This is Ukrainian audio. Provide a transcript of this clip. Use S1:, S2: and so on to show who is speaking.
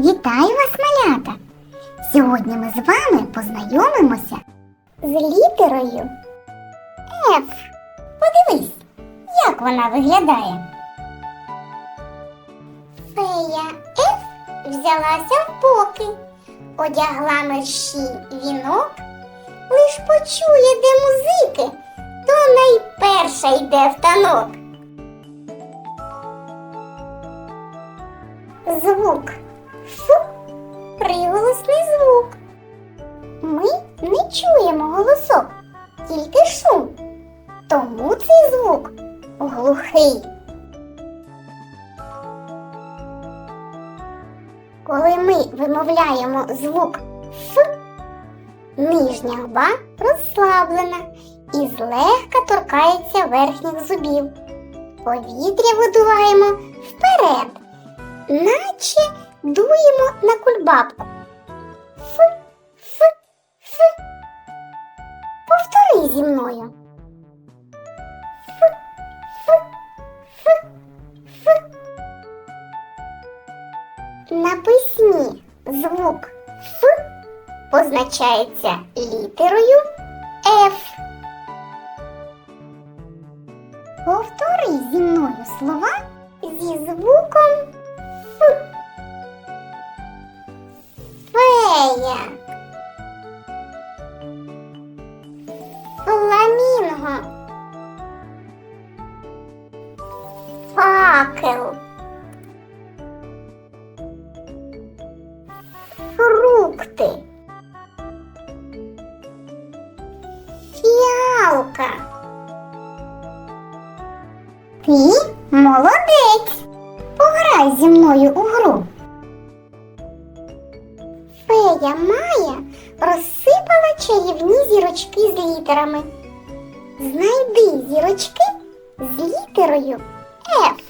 S1: Вітаю вас, малята! Сьогодні ми з вами познайомимося з літерою F. Подивись, як вона виглядає. Фея F взялася в боки, одягла мерщій вінок, лиш почує, де музики, то найперша йде в танок. Звук Ф приголосний звук. Ми не чуємо голосок, тільки шум. Тому цей звук глухий. Коли ми вимовляємо звук Ф, нижня губа розслаблена і злегка торкається верхніх зубів. Повітря видуваємо вперед наче дуємо на кульбабку. Ф, ф, ф. Повтори зі мною. Ф, ф, ф, ф. На письмі звук Ф позначається літерою Ф. Повтори зі мною слова Фламінго. Факел. Фрукти. Фіалка. Ти молодець. Пограй зі мною у гру. Фея Майя розсипала чарівні зірочки з літерами. Знайди зірочки з літерою F.